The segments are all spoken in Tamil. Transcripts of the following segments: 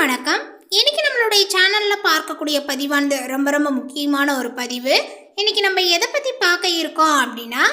வணக்கம். இன்னைக்கு நம்மளுடைய சேனல்ல பார்க்கக்கூடிய பதிவானது ரொம்ப ரொம்ப முக்கியமான ஒரு பதிவு. இன்னைக்கு நம்ம எதை பத்தி பார்க்க இருக்கோம் அப்படின்னா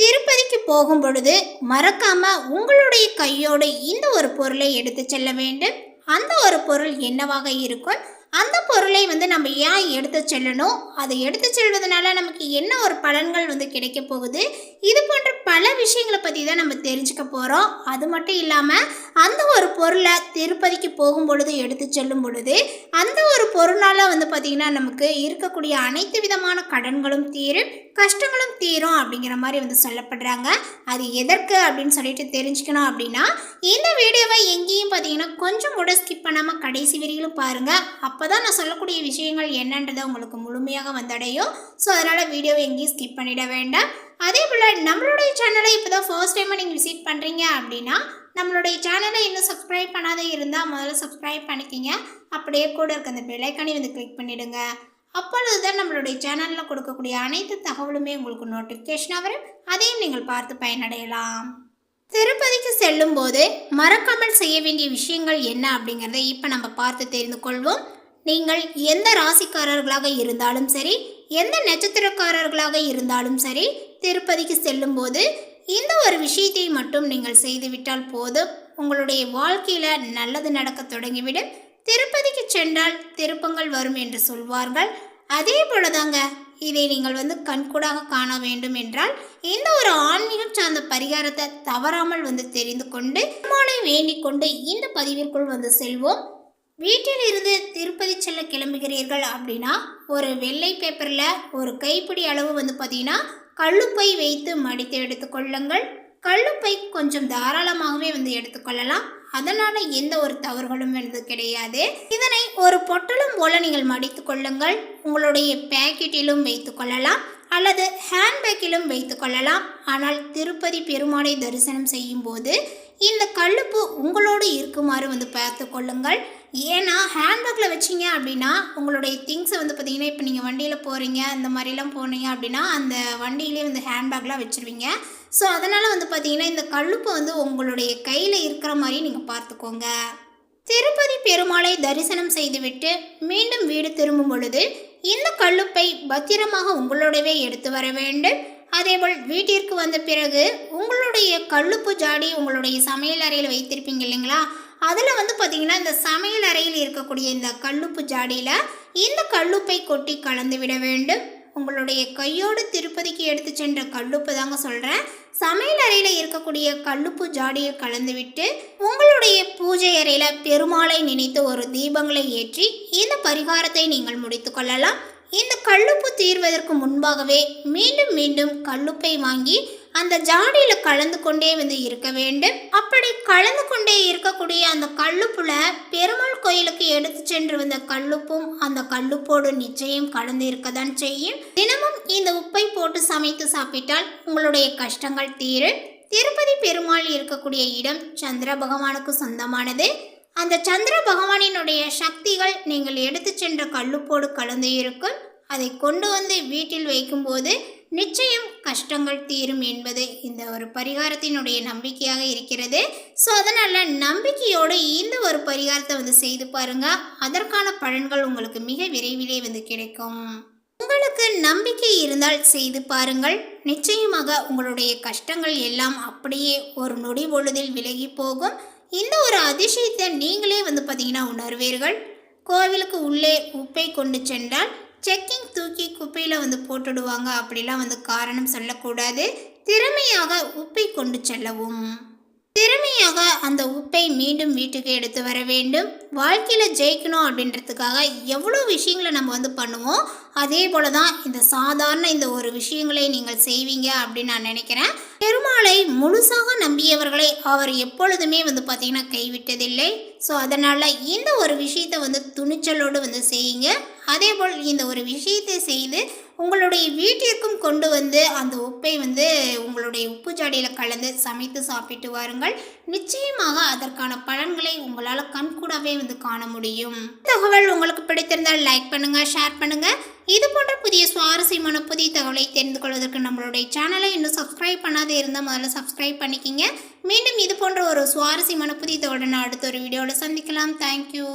திருப்பதிக்கு போகும் பொழுது மறக்காம உங்களுடைய கையோடு இந்த ஒரு பொருளை எடுத்து செல்ல வேண்டும். அந்த ஒரு பொருள் என்னவாக இருக்கும்? அந்த பொருளை வந்து நம்ம ஏன் எடுத்து செல்லணும்? அதை எடுத்து செல்வதனால நமக்கு என்ன ஒரு பலன்கள் வந்து கிடைக்க போகுது? இது போன்ற பல விஷயங்களை பற்றி தான் நம்ம தெரிஞ்சுக்க போகிறோம் அது மட்டும் இல்லாமல் அந்த பொருளை திருப்பதிக்கு போகும் பொழுது எடுத்து செல்லும் பொழுது அந்த ஒரு பொருளால் வந்து பார்த்திங்கன்னா நமக்கு இருக்கக்கூடிய அனைத்து விதமான கடன்களும் தீரும் கஷ்டங்களும் தீரும் அப்படிங்கிற மாதிரி வந்து சொல்லப்படுறாங்க. அது எதற்கு அப்படின்னு சொல்லிட்டு தெரிஞ்சுக்கணும் அப்படின்னா இந்த வீடியோவை எங்கேயும் பார்த்தீங்கன்னா கொஞ்சம் கூட ஸ்கிப் பண்ணாமல் கடைசி வரையிலும் பாருங்கள் அப்போ தான் நான் சொல்லக்கூடிய விஷயங்கள் என்னன்றதை உங்களுக்கு முழுமையாக வந்தடையும். ஸோ அதனால் வீடியோவை எங்கேயும் ஸ்கிப் பண்ணிட வேண்டாம். அதே போல் நம்மளுடைய சேனலை இப்போ தான் ஃபர்ஸ்ட் டைமாக நீங்கள் விசிட் பண்ணுறீங்க அப்படின்னா நம்மளுடைய சேனலை இன்னும் சப்ஸ்கிரைப் பண்ணாத இருந்தால் முதல்ல சப்ஸ்கிரைப் பண்ணிக்கிங்க. அப்படியே கூட இருக்க அந்த பெல்லைக்கானி வந்து கிளிக் பண்ணிவிடுங்க அப்பொழுது தான் நம்மளுடைய சேனலில் கொடுக்கக்கூடிய அனைத்து தகவலுமே உங்களுக்கு நோட்டிஃபிகேஷனாக வரும். அதையும் நீங்கள் பார்த்து பயனடையலாம். திருப்பதிக்கு செல்லும் போது மறக்காமல் செய்ய வேண்டிய விஷயங்கள் என்ன அப்படிங்கிறத இப்போ நம்ம பார்த்து தெரிந்து கொள்வோம். நீங்கள் எந்த ராசிக்காரர்களாக இருந்தாலும் சரி எந்த நட்சத்திரக்காரர்களாக இருந்தாலும் சரி திருப்பதிக்கு செல்லும்போது இந்த ஒரு விஷயத்தை மட்டும் நீங்கள் செய்துவிட்டால் போதும். உங்களுடைய வாழ்க்கையில் நல்லது நடக்க தொடங்கிவிடும். திருப்பதிக்கு சென்றால் திருப்பங்கள் வரும் என்று சொல்வார்கள். அதே போலதாங்க இதை நீங்கள் வந்து கண்கூடாக காண வேண்டும் என்றால் இந்த ஒரு ஆன்மீகம் சார்ந்த பரிகாரத்தை தவறாமல் வந்து தெரிந்து கொண்டு பெருமானை வேண்டிக் கொண்டு இந்த பதிவிற்குள் வந்து செல்வோம். வீட்டில் இருந்து திருப்பதி செல்ல கிளம்புகிறீர்கள் அப்படின்னா ஒரு வெள்ளை பேப்பரில் ஒரு கைப்பிடி அளவு வந்து பார்த்தீங்கன்னா கல்லுப்பை வைத்து மடித்து எடுத்துக்கொள்ளுங்கள் கல்லுப்பை கொஞ்சம் தாராளமாகவே வந்து எடுத்துக்கொள்ளலாம் அதனால் எந்த ஒரு தவறுகளும் வந்து கிடையாது. இதனை ஒரு பொட்டலும் போல நீங்கள் மடித்து கொள்ளுங்கள். உங்களுடைய பேக்கெட்டிலும் வைத்து கொள்ளலாம். அல்லது ஹேண்ட்பேக்கிலும் வைத்து கொள்ளலாம். ஆனால் திருப்பதி பெருமாளை தரிசனம் செய்யும் போது இந்த கல்லுப்பு உங்களோடு இருக்குமாறு வந்து பார்த்து கொள்ளுங்கள். ஏன்னா ஹேண்ட்பேக்கில் வச்சிங்க அப்படின்னா உங்களுடைய திங்ஸை வந்து பார்த்தீங்கன்னா இப்போ நீங்கள் வண்டியில் போகிறீங்க இந்த மாதிரிலாம் போனீங்க அப்படின்னா அந்த வண்டியிலே வந்து ஹேண்ட்பேக்லாம் வச்சுருவீங்க. ஸோ அதனால் வந்து பார்த்திங்கன்னா இந்த கல்லுப்பு வந்து உங்களுடைய கையில் இருக்கிற மாதிரி நீங்கள் பார்த்துக்கோங்க. திருப்பதி பெருமாளை தரிசனம் செய்துவிட்டு மீண்டும் வீடு திரும்பும் பொழுது இந்த கல்லுப்பை பத்திரமாக உங்களோடவே எடுத்து வர வேண்டும். அதேபோல் வீட்டிற்கு வந்த பிறகு உங்களுடைய கல்லுப்பு ஜாடி உங்களுடைய சமையல் அறையில் வைத்திருப்பீங்க இல்லைங்களா? அதில் வந்து பார்த்தீங்கன்னா இந்த சமையல் அறையில் இருக்கக்கூடிய இந்த கல்லுப்பு ஜாடியில் இந்த கல்லுப்பை கொட்டி கலந்து விட வேண்டும். உங்களுடைய கையோடு திருப்பதிக்கு எடுத்து சென்ற கல்லுப்பு தாங்க சொல்கிறேன் சமையல் அறையில் இருக்கக்கூடிய கல்லுப்பு ஜாடியை கலந்துவிட்டு உங்களுடைய பூஜை அறையில் பெருமாளை நினைத்து ஒரு தீபங்களை ஏற்றி இந்த பரிகாரத்தை நீங்கள் முடித்து கொள்ளலாம். இந்த கல்லுப்பு தீர்வதற்கு முன்பாகவே மீண்டும் மீண்டும் கல்லுப்பை வாங்கி அந்த ஜாடியில் கலந்து கொண்டே வந்து இருக்க வேண்டும். அப்படி கலந்து கொண்டே இருக்கக்கூடிய அந்த கல்லுப்புல பெருமாள் கோயிலுக்கு எடுத்து சென்று வந்த கல்லுப்பும் அந்த கல்லுப்போடு நிச்சயம் கலந்து இருக்கதான் செய்யும். தினமும் இந்த உப்பை போட்டு சமைத்து சாப்பிட்டால் உங்களுடைய கஷ்டங்கள் தீரும். திருப்பதி பெருமாள் இருக்கக்கூடிய இடம் சந்திர பகவானுக்கு சொந்தமானது. அந்த சந்திர பகவானினுடைய சக்திகள் நீங்கள் எடுத்து சென்ற கல்லுப்போடு கலந்து இருக்கும். அதை கொண்டு வந்து வீட்டில் வைக்கும்போது நிச்சயம் கஷ்டங்கள் தீரும் என்பது இந்த ஒரு பரிகாரத்தினுடைய நம்பிக்கையாக இருக்கிறது. ஸோ அதனால் நம்பிக்கையோடு இந்த ஒரு பரிகாரத்தை வந்து செய்து பாருங்கள் அதற்கான பலன்கள் உங்களுக்கு மிக விரைவிலே வந்து கிடைக்கும். உங்களுக்கு நம்பிக்கை இருந்தால் செய்து பாருங்கள். நிச்சயமாக உங்களுடைய கஷ்டங்கள் எல்லாம் அப்படியே ஒரு நொடி பொழுதில் விலகி போகும். இந்த ஒரு அதிசயத்தை நீங்களே வந்து பார்த்தீங்கன்னா உணர்வீர்கள். கோவிலுக்கு உள்ளே உப்பை கொண்டு சென்றால் செக்கிங் தூக்கி குப்பையில் வந்து போட்டுடுவாங்க. அப்படிலாம் வந்து காரணம் சொல்லக்கூடாது. திறமையாக உப்பை கொண்டு செல்லவும். திறமையாக அந்த உப்பை மீண்டும் வீட்டுக்கு எடுத்து வர வேண்டும். வாழ்க்கையில் ஜெயிக்கணும் அப்படின்றதுக்காக எவ்வளோ விஷயங்களை நம்ம வந்து பண்ணுவோம் அதே போல தான் இந்த சாதாரண இந்த ஒரு விஷயங்களை நீங்கள் செய்வீங்க அப்படின்னு நான் நினைக்கிறேன். பெருமாளை முழுசாக நம்பியவர்களை அவர் எப்பொழுதுமே வந்து பார்த்திங்கன்னா கைவிட்டதில்லை. ஸோ அதனால் இந்த ஒரு விஷயத்தை வந்து துணிச்சலோடு வந்து செய்யுங்க. அதே போல் இந்த ஒரு விஷயத்தை செய்து உங்களுடைய வீட்டிற்கும் கொண்டு வந்து அந்த உப்பை வந்து உங்களுடைய உப்பு ஜாடியில் கலந்து சமைத்து சாப்பிட்டு வாருங்கள். நிச்சயமாக அதற்கான பலன்களை உங்களால் கண்கூடாவே வந்து காண முடியும். தகவல் உங்களுக்கு பிடித்திருந்தால் லைக் பண்ணுங்க ஷேர் பண்ணுங்க. இது போன்ற புதிய சுவாரஸ்யமான புதிய தகவலை தெரிந்து கொள்வதற்கு நம்மளுடைய சேனலை இன்னும் சப்ஸ்கிரைப் பண்ணாத இருந்தால் முதல்ல சப்ஸ்கிரைப் பண்ணிக்கிங்க. மீண்டும் இது போன்ற ஒரு சுவாரஸ்யமான புதிய தகவலை நான் அடுத்த ஒரு வீடியோவில் சந்திக்கலாம். தேங்க்யூ